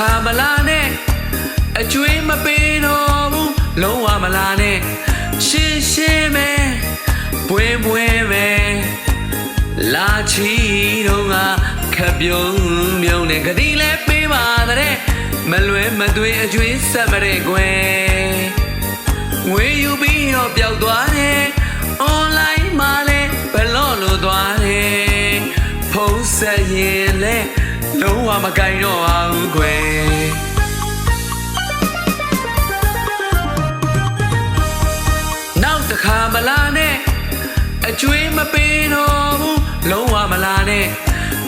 ခါမလာနဲ့အကျွေးမပေးတော့ဘူးလုံးဝမလာနဲ့ရှင်းရှင်းပဲပွင့်ပွင့်ပဲလာချီတော့ငါခပ်ပြုံးမြုံနဲ့ဂတိလဲပေးပါတဲ့မလွဲမသွေးအကျွေးဆက်မတဲ့ကွယ်ငွေယူပြီးတော့ပျောက်သွားတယ် online မှာလဲဘလော့လို့သွားတယ်ဖုံးဆက်ရင်လဲ လုံးဝမကင်တော့အောင်ကွယ်နောက်တစ်ခါမလာနဲ့အကျွေးမပေးတော့ဘူးလုံးဝမလာနဲ့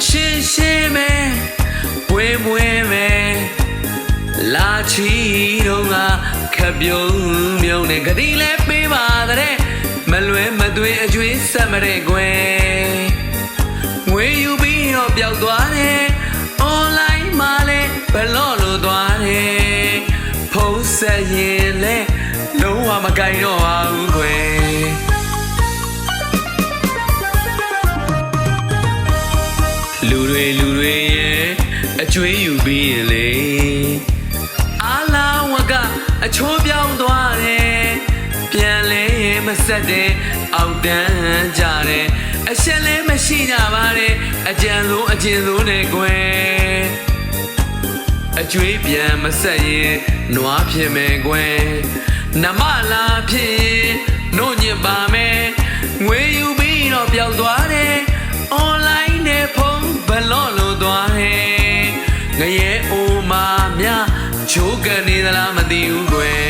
ရှင်းရှင်းပဲပွင့်ပွင့်ပဲလာချီတော့ငါခပ်ပြုံးမြုံနဲ့ဂတိလဲပေးပါတဲ့မလွဲမသွေးအကျွေးဆက်မတဲ့ကွယ်ငွေယူပြီးတော့ပျောက်သွား ကင်တော့အောင်ကွယ်လူတွေလူတွေရဲ့အကျွေးယူပြီးရင်လေအာလာဝကအချိုးပြောင်းသွားတယ်ပြန်လဲမဆက်တဲ့အောက်တန်းကြတယ်အရှက်လည်းမရှိကြပါနဲ့အကြံဆုံးအကျဉ်ဆုံးနဲ့ကွယ်အကျွေးပြန်မဆက်ရင်နွားဖြစ်မယ်ကွယ် နမလာဖြစ်ရင်နှုတ်ညစ်ပါမယ်ငွေယူပြီးတော့ပျောက်သွားတယ် online နဲ့ဖုန်းဘလော့လို့သွားတယ်ငရဲအိုမာများချိုးကနေသလားမသိဘူးကွယ်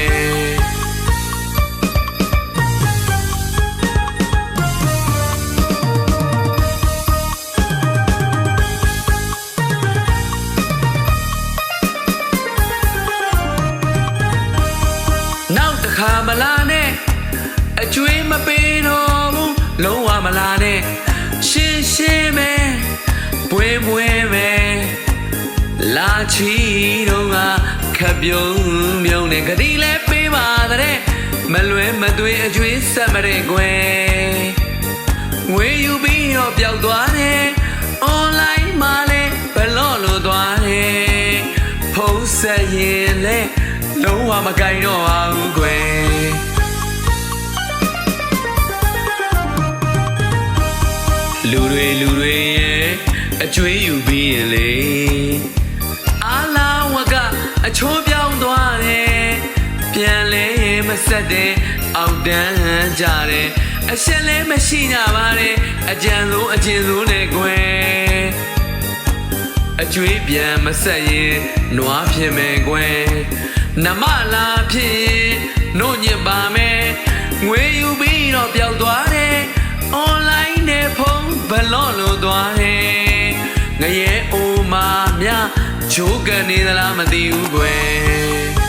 မလာနဲ့အကျွေးမပေးတော့ဘူးလုံးဝမလာနဲ့ရှင်းရှင်းပဲပွင့်ပွင့်ပဲလာချီတော့ငါခပ်ပြုံးမြုံနဲ့ဂတိလဲပေးပါတဲ့မလွဲမသွေးအကျွေးဆက်မတဲ့ကွယ်ငွေယူပြီးတော့ပျောက်သွားတယ် online မှာလဲဘလော့လို့သွားတယ်ဖုံးဆက်ရင်လဲ လုံးဝမကင်တော့အောင်ကွယ်လူတွေလူတွေရဲ့အကျွေးယူပြီးရင်လေအာလာဝကအချိုးပြောင်းသွားတယ်ပြန်လဲမဆက်တဲ့အောက်တန်းကြတယ်အရှက်လည်းမရှိကြပါနဲ့အကြံဆုံးအကျဉ်ဆုံးနဲ့ကွယ်အကျွေးပြန်မဆက်ရင်နွားဖြစ်မယ်ကွယ် နမလာဖြစ်ရင်နှုတ်ညစ်ပါမယ်ငွေယူပြီးတော့ပျောက်သွားတယ် online နဲ့ဖုန်းဘလော့လို့သွားတယ်ငရဲအိုမာများချိုးကန်နေသလားမသိဘူးကွယ်